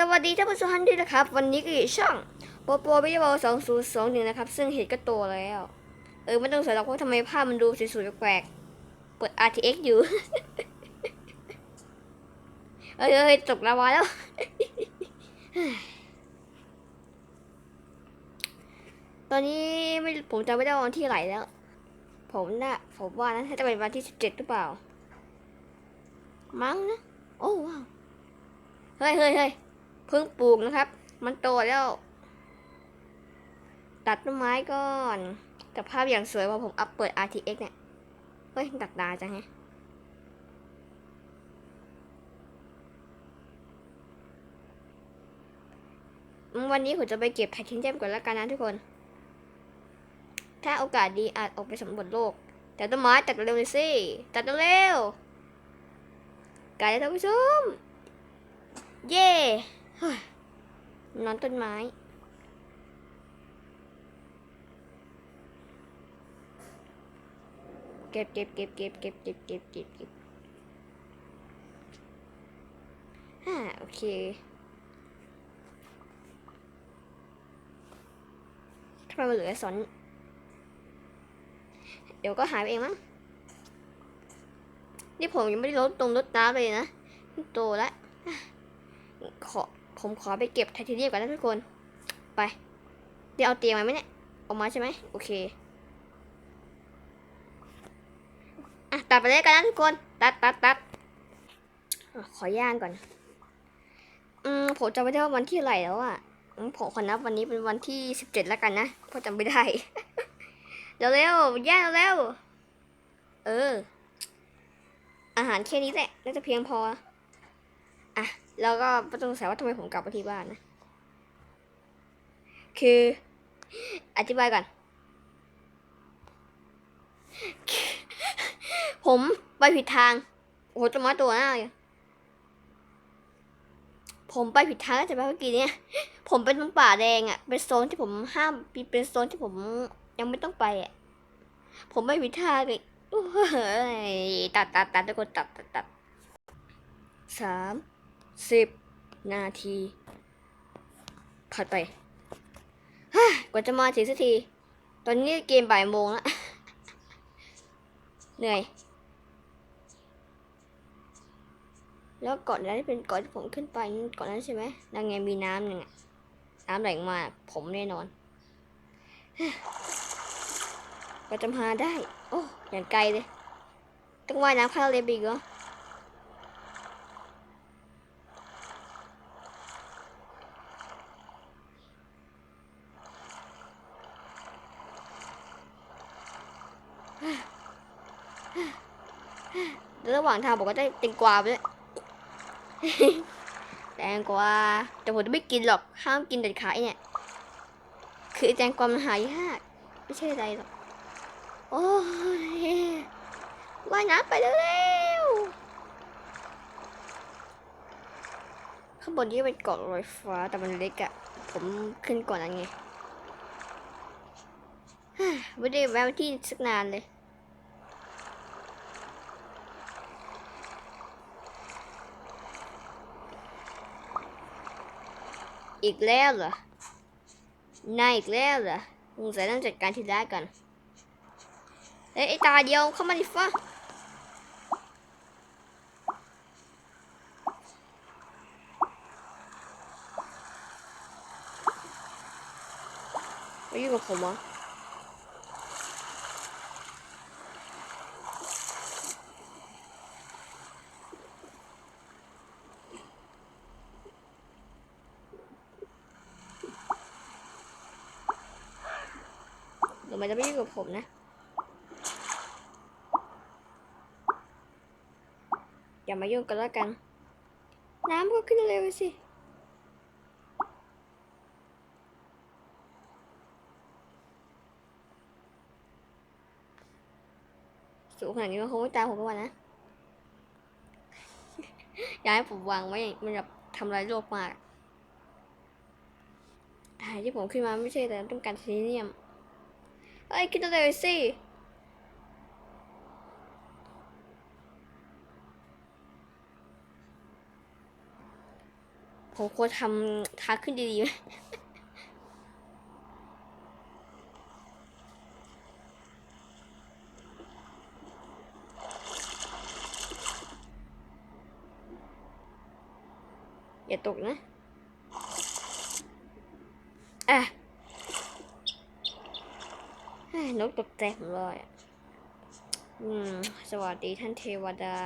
สวัสดีท่านผู้ชมด้วยนะครับ วันนี้ก็อยู่ช่องโปโปวิดีโอสองศูนย์สองหนึ่งนะครับ ซึ่งเห็นก็โตแล้ว เออไม่ต้องสนหรอกว่าทำไมภาพมันดูสวยๆแปลกๆเปิด RTX อยู่ เอ้ยเอ้ยตกลาวาแล้ว ตอนนี้ไม่ผมจำไม่ได้วันที่ไหนแล้ว ผมน่ะผมว่านะถ้าจะเป็นวันที่สิบเจ็ดหรือเปล่า มั้งนะ โอ้ว้าว เฮ้ยเฮ้ยเฮ้ย เพิ่งปลูกนะครับ มันโตแล้ว ตัดต้นไม้ก่อน แต่ภาพอย่างสวยพอผมอัพเปิด RTX เนี่ย เฮ้ยตัดดาจังไงวันนี้ผมจะไปเก็บไทเทเนียมก่อนแล้วกันนะทุกคน ถ้าโอกาสดีอาจออกไปสำรวจโลก แต่ต้นไม้ตัดเร็วเลยสิ ตัดเร็วไกลแล้วท่านผู้ชม เย้ นอนต้นไม้เก็บเก็บเก็บเก็บเก็บเก็บเก็บเก็บเก็บฮ่าโอเคทำไมมันเหลือสอน เดี๋ยวก็หายไปเองมั้ง นี่ผมยังไม่ได้ลดตรงลดน้ำเลยนะ โตแล้วขอ ผมขอไปเก็บไทเทเนียมก่อนนะทุกคน ไป เดี๋ยวเอาเตียงมาไหมเนี่ย ออกมาใช่ไหมโอเค อะ ตัดไปเลยกันนะทุกคน ตัดตัดตัดอขอย่างก่อน อืม ผมจำไม่ได้ว่าวันที่เท่าไหร่แล้วอะผมขอนับวันนี้เป็นวันที่สิบเจ็ดแล้วกันนะเพราะจำไม่ได้เร็วเร็วๆย่างเร็วๆเออ อาหารแค่นี้แหละ น่าจะเพียงพอ อะ แล้วก็ไม่ต้องสงสัยว่าทำไมผมกลับมาที่บ้านนะ คือ อธิบายก่อน ผมไปผิดทาง โอ้โหจะมาตัวหน้าเลยผมไปผิดทางแล้วจะไปเมื่อกี้เนี่ยผมเป็นป่าแดงอะ่ะ เป็นโซนที่ผมห้ามเป็นโซนที่ผมยังไม่ต้องไปอะ่ะ ผมไปผิดทางเลยโอ้ยตัดตัดตัดทุกคนตัดตัดตัดสาม สิบนาทีผ่านไปกว่าจะมาถึงสักที ตอนนี้เกมบ่ายโมงแล้ว เหนื่อย แล้วก่อนนั้นเป็นก่อนที่ผมขึ้นไปก่อนนั้นใช่ไหมนั่นไงมีน้ำหนึ่งน้ำไหลมา ผมแน่นอนก็จะมาได้ โอ้อย่างไกลเลย ต้องว่ายน้ำข้ามเลไปอีกเหรอ แล้วระ หว่างทางผมก็ได้แตงกวาไปด้วยแตงกวาแต่ผมจะไม่กินหรอกห้ามกินเด็ดขาดเนี่ย คือแตงกวามันหายากไม่ใช่อะไรหรอกโอ้ยว่ายน้ำไปเร็วๆข้างบนนี้เป็นเกาะลอยฟ้าแต่มันเล็กอะผมขึ้นก่อนนั้นไงไม่ได้แวะที่สักนานเลย อีกแล้วเหรอนายอีกแล้วเหรอมึงสัยต้องจัดการทีแรกกันเฮ้ยไอตาเดียวเข้ามาดิฟ้าไม่ยุ่งกับผมอะ มันจะไม่ยุ่งกับผมนะ อย่ามายุ่งกันแล้วกัน น้ำก็ขึ้นเร็วสิสูงขนาดนี้มันคงไม่ตามผมทุกวันนะ อยากให้ผมวางไว้มันแบบทำลายโลกมากถ่ายที่ผมขึ้นมาไม่ใช่แต่ต้องการไทเทเนียม เอ้ยขึ้นเร็วสิผมควรทำทางขึ้นดีๆไหมอย่าตกนะเฮ้ย นกตกใจผมเลยอะอืม สวัสดีท่านเทวดา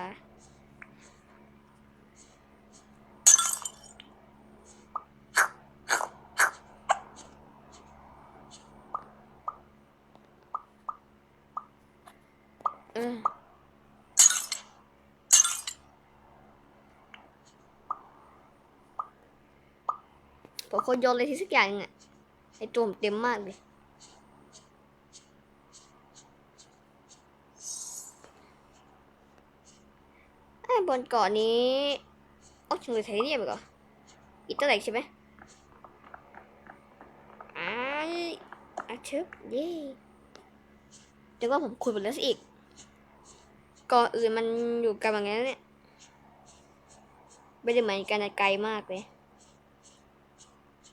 เออผมคนโยนอะไรทีสักอย่างหนึงอะไอตัวผมเต็มมากเลย บนเกาะนี้ออกชิงเลยไทเรียมอีกเหรออีกตัวไหนใช่ไหมอ้ายอาชึบเย่เดี๋ยวว่าผมคุยหมดแล้วสิอีกเกาะอื่นมันอยู่กันอย่างนั้เนี่ยไม่ได้เหมือนกันไกลมากเลย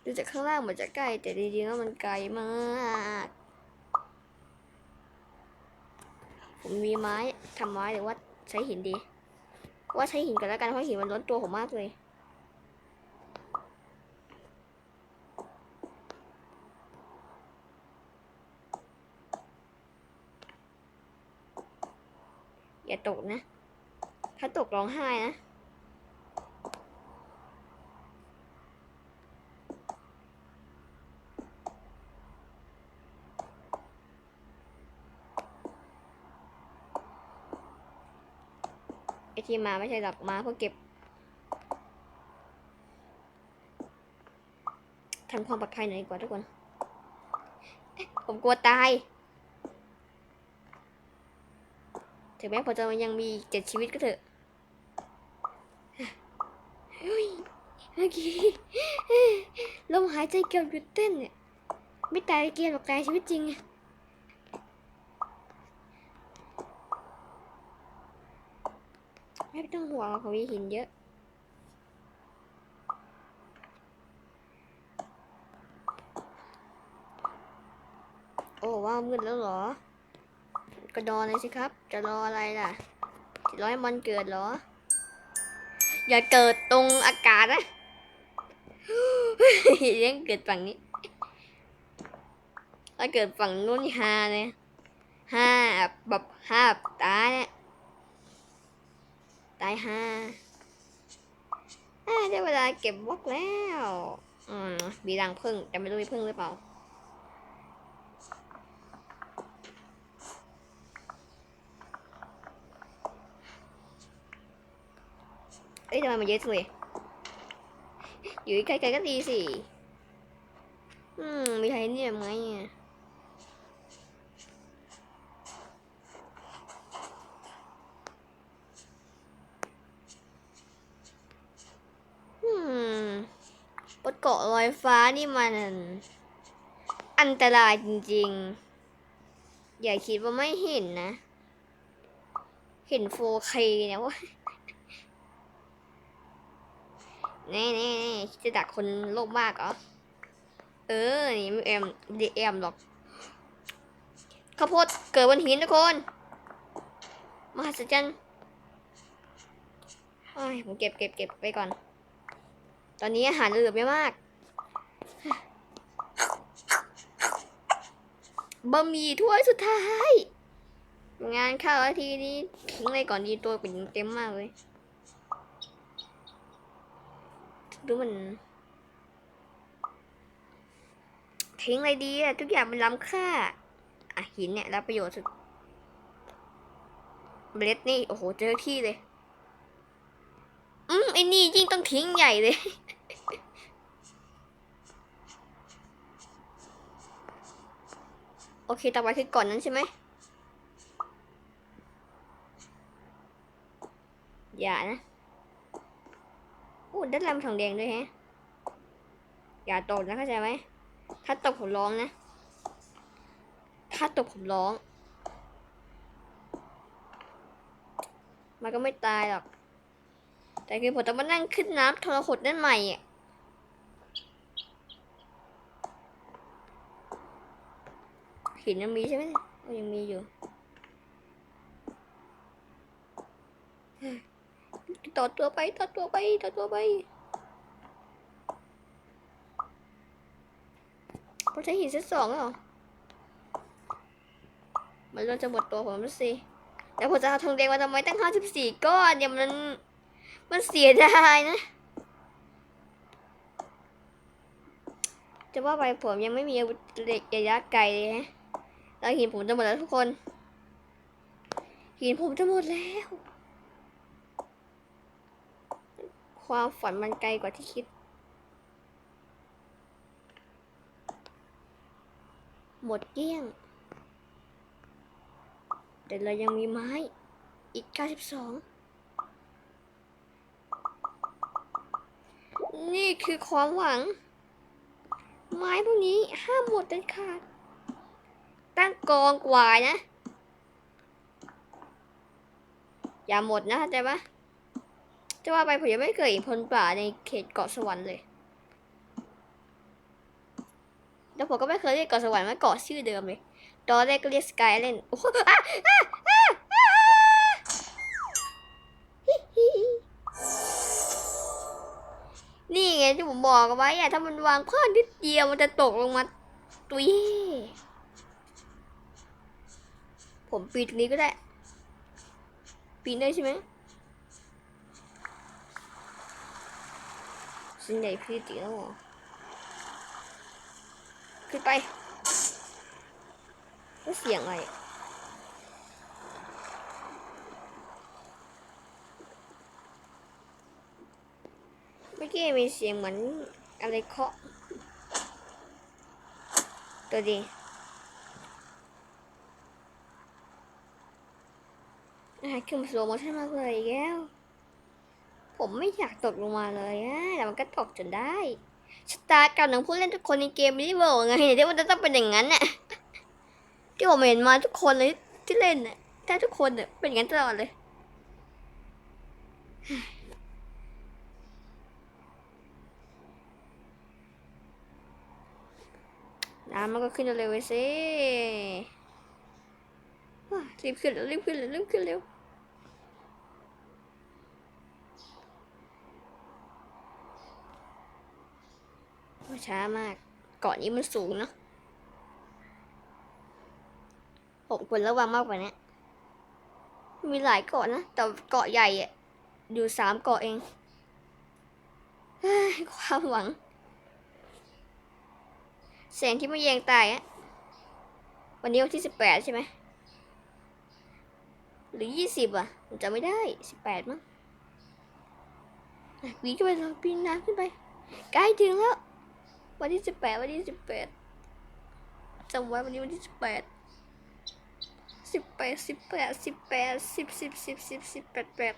ดูจากข้างล่างเหมือนจะใกล้แต่จริงๆแล้วมันไกลมากผมมีไม้ทำไม้หรือว่าใช้หินดี ว่าใช้หินกันแล้วกันเพราะหินมันล้นตัวผมมากเลยอย่าตกนะ ถ้าตกร้องไห้นะ ที่มาไม่ใช่หรอกมาเพื่อเก็บทำความปลอดภัยหน่อยดีกว่าทุกคน ผมกลัวตาย ถึงแม้ผมจะยังมีเจ็ดชีวิตก็เถอะเฮ้ยเมื่อกี้ลมหายใจเกือบหยุดเต้นเนี่ย ไม่ตายเกมหรอกตายชีวิตจริงอะ ไม่ต้องห่วงเขามีหินเยอะ โอ้ว้ามืดแล้วเหรอ กระดอนเลยสิครับ จะรออะไรล่ะจะรอให้มันเกิดเหรอ อย่าเกิดตรงอากาศนะยังเกิดฝั่งนี้ถ้าเกิดฝั่งนู้นฮาเลยห้าแบบห้าตายเนี่ย ตายห่าอ่าได้เวลาเก็บบล็อกแล้วอืมมีรังพึ่งแต่ไม่รู้มีพึ่งหรือเปล่าเอ้ยทำไมมันเยอะจังเลยอยู่ใกล้ๆก็ดีสิ อืม มีใครเนี่ยไหมอะ อืมบนเกาะลอยฟ้านี่มันอันตรายจริงๆ อย่าคิดว่าไม่เห็นนะ เห็น 4K นะเว่าแน่แน่แน่จะดักคนโลภมากเหรอ เออ นี่ไม่แอมไม่ได้แอมหรอก ข้าวโพดเกิดบนหินทุกคน มหัศจรรย์โอ้ยผมเก็บเก็บเก็บไปก่อน ตอนนี้อาหารเหลือไม่มาก บะหมี่ถ้วยสุดท้าย งานเข้าอาทีนี้ทิ้งเลยก่อนดีตัวเป็นเต็มมากเลยดูมันทิ้งเลยดีอะทุกอย่างมันล้ำค่าอะหินเนี่ยรับประโยชน์สุดเบรดนี่ โอ้โห เจอที่เลย อืมไอ้นี่ยิ่งต้องทิ้งใหญ่เลย โอเคต่อไปคือก่อนนั้นใช่ไหมอย่านะอู้ด้ลำทองแดงด้วยแฮะ อย่าตกนะเข้าใจไหม ถ้าตกผมร้องนะ ถ้าตกผมร้อง มันก็ไม่ตายหรอก แต่คือผมต้องมานั่งขึ้นน้ำทรหดนั่นใหม่อะ หินยังมีใช่ไหมยังมีอยู่ต่อตัวไปต่อตัวไปต่อตัวไปเราใช้หินเซตสองเหรอ มันเริ่มจะหมดตัวผมแล้วสิแล้วผมจะเอาทองแดงมาทำไมตั้งห้าสิบสี่ก้อนเนี่ยมัน มันเสียดายนะ จะว่าไปผมยังไม่มีอาวุธเหล็กระยะไกลเลยฮะ แล้วหินผมจะหมดแล้วทุกคน หินผมจะหมดแล้ว ความฝันมันไกลกว่าที่คิด หมดเกลี้ยง แต่เรายังมีไม้ อีก 92นี่คือความหวัง ไม้พวกนี้ห้ามหมดเด็ดขาด ตั้งกองกว่านะ อย่าหมดนะเข้าใจปะจะว่าไปผมยังไม่เคยเห็นพลป่าในเขตเกาะสวรรค์เลย แล้วผมก็ไม่เคยเรียกเกาะสวรรค์ว่าเกาะชื่อเดิมเลย ตอนแรกก็เรียกสกายเล่นโอ้โหอะอะอะอะนี่ไงที่ผมบอกเอาไว้อะถ้ามันวางพลาดนิดเดียวมันจะตกลงมาตุ้ย ผมปีนตรงนี้ก็ได้ ปีนได้ใช่ไหมสิ่งใหญ่พี่ตีแล้วหรอขึ้นไปแล้วเสียงอะไรเมื่อกี้มีเสียงเหมือนอะไรเคาะ ตัวดี อะขึ้นมาสโลโมชั่นมากเลยอีกแล้ว ผมไม่อยากตกลงมาเลยอะแต่มันก็ตกจนได้ชะตากรรมของผู้เล่นทุกคนในเกมนี้บอกไงที่มันจะต้องเป็นอย่างนั้นน่ะที่ผมเห็นมาทุกคนเลยที่เล่นน่ะแทบทุกคนน่ะเป็นอย่างนั้นตลอดเลยน้ำมันก็ขึ้นเร็วๆสิรีบขึ้นเร็วรีบขึ้นเร็วรีบขึ้นเร็ว ช้ามากเกาะนี้มันสูงเนอะผมควรระวังมากกว่านี้มีหลายเกาะนะ แต่เกาะใหญ่อะอยู่สามเกาะเองความหวัง แสงที่มาแยงตายอะวันนี้วันที่สิบแปดใช่ไหม หรือยี่สิบอะผมจำไม่ได้สิบแปดมั้งอะปีนขึ้นไปเลยปีนน้ำขึ้นไป ใกล้ถึงแล้ว วันที่สิบแปดวันที่สิบแปดจำไว้วันนี้วันที่สิบแปดสิบแปดสิบแปดสิบแปดสิบสิบสิบสิบสิบแปดแปด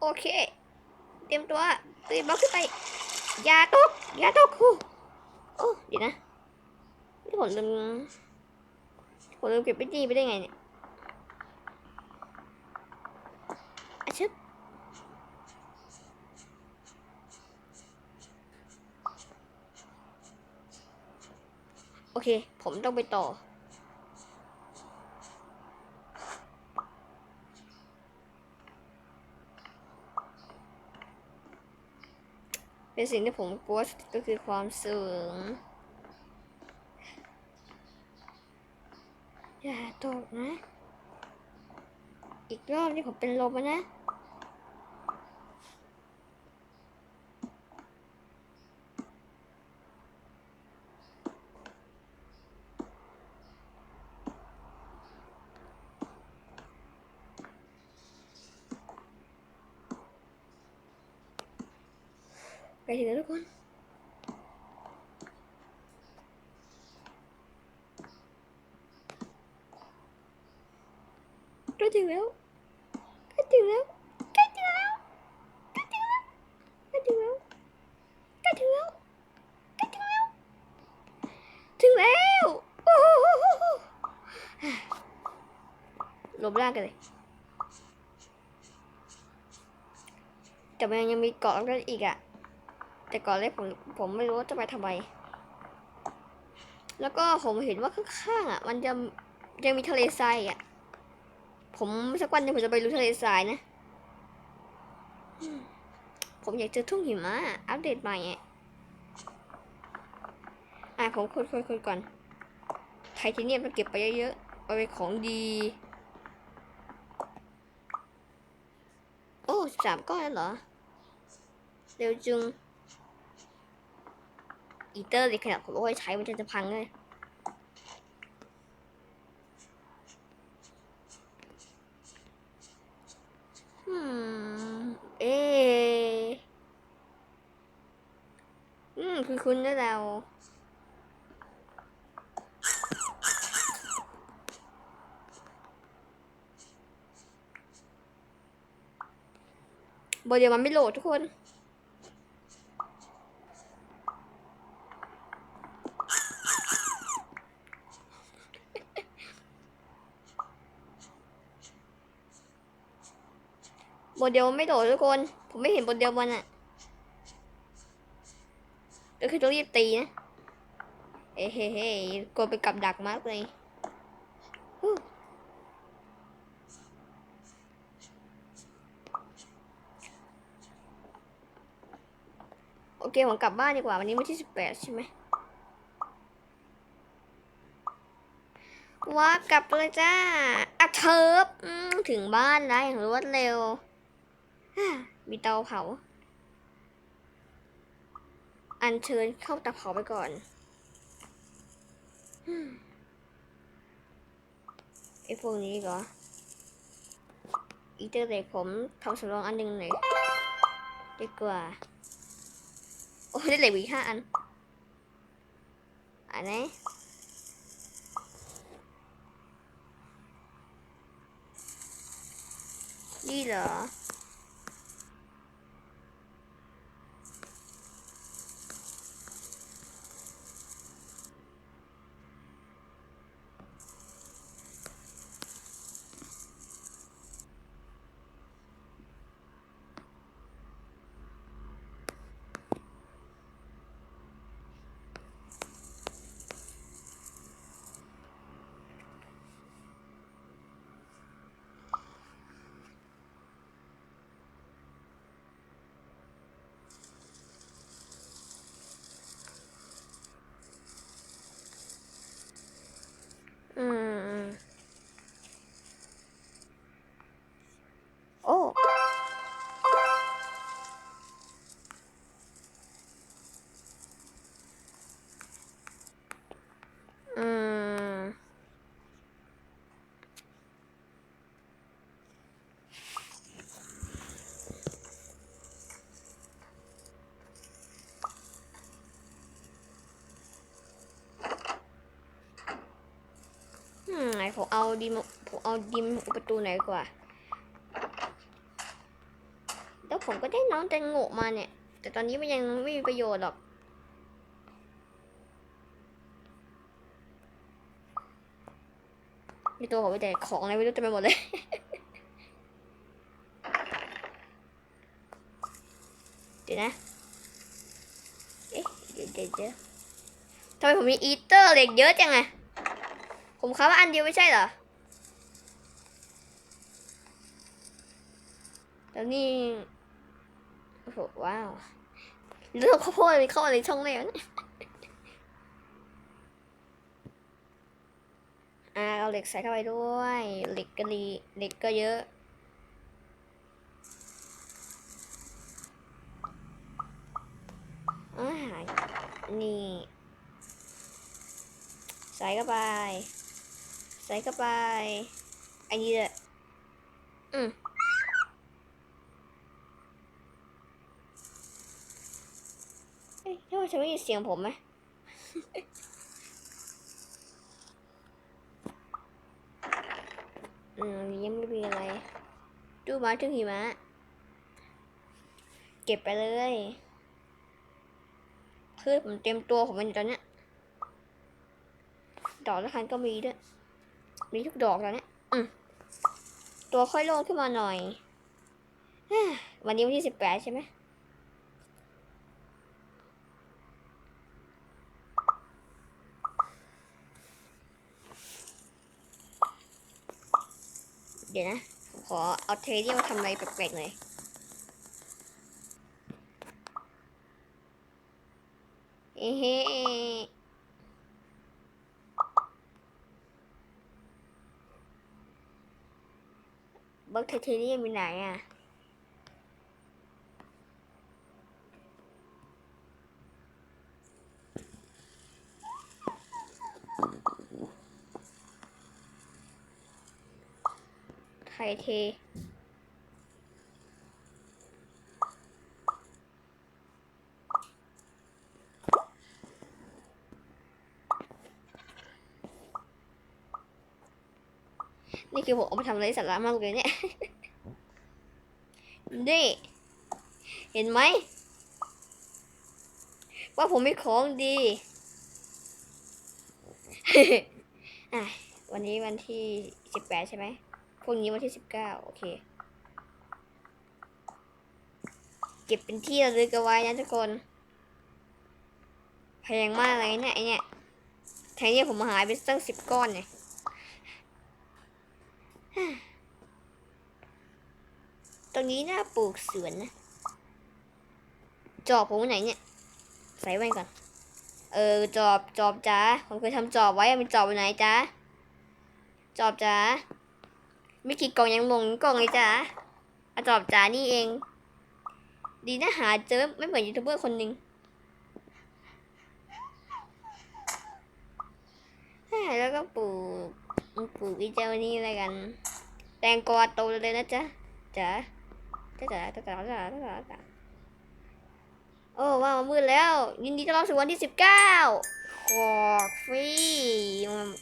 โอเค เตรียมตัวตื่นบล็อกขึ้นไป อย่าตก อย่าตกโอ้โอ้เดี๋ยวนะนี่ผมลืมผมลืมเก็บไปจีไปได้ไงเนี่ยอาชึบ เค ผมต้องไปต่อ เป็นสิ่งที่ผมกลัวก็คือความสูงอย่าตกนะ อีกรอบนี่ผมเป็นลมแล้วนะ ไปถึงแล้วทุกคนใกล้ถึงแล้วใกล้ถึงแล้วใกล้ถึงแล้วใกล้ถึงแล้วใกล้ถึง แล้วใกล้ถึงแล้วใกล้ถึงแล้วถึงแล้วโอ้โหลบล่างกันเลยแต่มันแต่เกผมผมไม่รู้จะไปทำไม แล้วก็ผมเห็นว่าข้างๆอะ มันจะยังมีทะเลทรายอะ ผมสักวันหนึงผมจะไปรู้ทะเลทรายนะ ผมอยากเจอทุ่งหิมะอัปเดตใหม่อะอะผมคุยคุยคุยก่อนไทเทเนียมต้องเก็บไปเยอะๆเอาไปนของดี โอ้สามก้อนเหรอ เร็วจึง อีเตอร์เลยขนาดผมเอาไว้ใช้มันจะจะพังเลยอืมเออืมคือคุณนะเราบเดียวมันไม่โหลดทุกคน โมเดลไม่โดดทุกคน ผมไม่เห็นโมเดลมันอะก็คือต้องรีบตีนะ เอ้เฮ้เฮ้กลัวไปกับดักมากเลยโอเค ผมกลับบ้านดีกว่า วันนี้วันที่สิบแปดใช่ไหมว้ากลับเลยจ้าอะเทิบถึงบ้านแล้วอย่างรวดเร็ว มีเตาเผา อัญเชิญเข้าเตาเผาไปก่อนไอพวกนี้เหรอ อีเตอร์เหล็กผมทำสำรองอันหนึ่งหน่อยดีกว่า โอ้ได้เหล็กอีกห้าอัน อันไหนนี่เหรอม โอ้ อืม อืมไหนผมเอา ดิมผมเอาดิมประตูไหนกว่า แล้วผมก็ได้น้องแตงโงมาเนี่ย แต่ตอนนี้มันยังไม่มีประโยชน์หรอกในตัวผมมีแต่ของอะไรไม่รู้เต็มไปหมดเลยเดี๋ยวนะ เอ๊ะเดี๋ยวเดี๋ยวทำไมผมมีอีเตอร์เหล็กเยอะจังอะผมค้าว่าอันเดียวไม่ใช่เหรอ แล้วนี่โอ้โหว้าวเลือกข้าวโพดมีเข้ามาในช่องเลยเนี่ยอ่าเอาเหล็กใส่เข้าไปด้วย เหล็กก็ดีเหล็กก็เยอะอาหารนี่ใส่เข้าไป ใส่เข้าไป อันนี้แหละอืม เอ้ยทำไมฉันไม่ยินเสียงผมไหมอืมยังไม่มีอะไร ดูมาถึงหิมะ เก็บไปเลยพืชผมเต็มตัวของมันอยู่ตอนเนี้ย ดอกละคันก็มีด้วย มีทุกดอกแล้วเนี่ยอืมตัวค่อยโล่งขึ้นมาหน่อย วันนี้วันที่สิบแปดใช่ไหม ดี๋ยวนะผมขอเอาเทเรียมาทำอะไรแปลกๆหน่อยเอ้เฮ้บักเทเรียมอยู่ไหนอะ เท นี่คือผมเอามาทำอะไรสาระมากเลยเนี่ย นี่ เห็นไหม ว่าผมมีของดีอะวันนี้วันที่สิบแปดใช่ไหม พรุ่งนี้วันที่สิบเก้าโอเค เก็บเป็นที่ระลึกเอาไว้นะทุกคนแพงมากเลยเนี่ยไอเนี่ยแทนที่ผมหายไปตั้งสิบก้อนเนี่ยตรงนี้น่าปลูกสวนนะ จอบผมไว้ไหนเนี่ย ใส่ไว้ก่อน เออ จอบ จอบจ้า ผมเคยทำจอบไว้มันจอบไหนจ้า จอบจ้า ไม่กี่กล่องยังลงกล่องเลยจ้าอะจอบจ้านี่เอง ดีนะหาเจอไม่เหมือนยูทูบเบอร์คนหนึ่งแล้วก็ปลูกปลูกอีเจ้านี่อะไรกัน แตงกวาโตเลยนะจ๊ะจ๋าจ๋าจ๋าจ๋าจ๋าจ๋าจ๋าจ๋าโอ้ว้ามืดแล้ว ยินดีต้อนรับสู่วันที่สิบเก้าขอกฟรี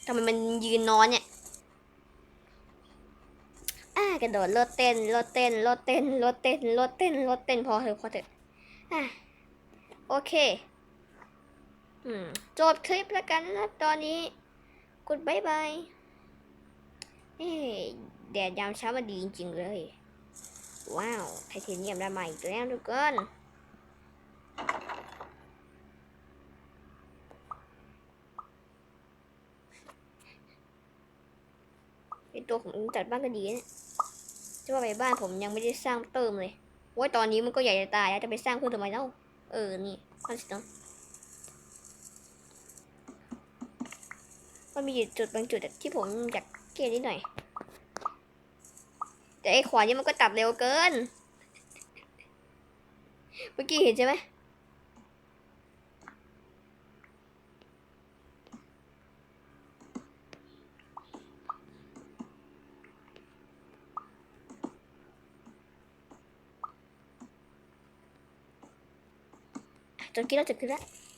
ทำไมมันยืนนอนเนี่ย อ่ากระโดดโลดเต้นโลดเต้นโลดเต้นโลดเต้นโลดเต้นโลดเต้นพอเถอะพอเถอะอะโอเคอืมจบคลิปแล้วกันนะตอนนี้กดบายบายเอ้แดดยามเช้ามันดีจริงๆเลย ว้าวไทเทเนียมได้มาอีกแล้วทุกคนไอตัวผมจัดบ้านก็ดีเนะ จะว่าไปบ้านผมยังไม่ได้สร้างเติมเลยว่าตอนนี้มันก็ใหญ่จะตายแล้วจะไปสร้างเพิ่มทำไมเล่าเออ นี่คอนสิเนมันมีอยู่จุดบางจุดที่ผมอยากเกลี่ยนิดหน่อย แต่ไอ้ขวานนี่มันก็ตัดเร็วเกิน เมื่อกี้เห็นใช่ไหม Don't get.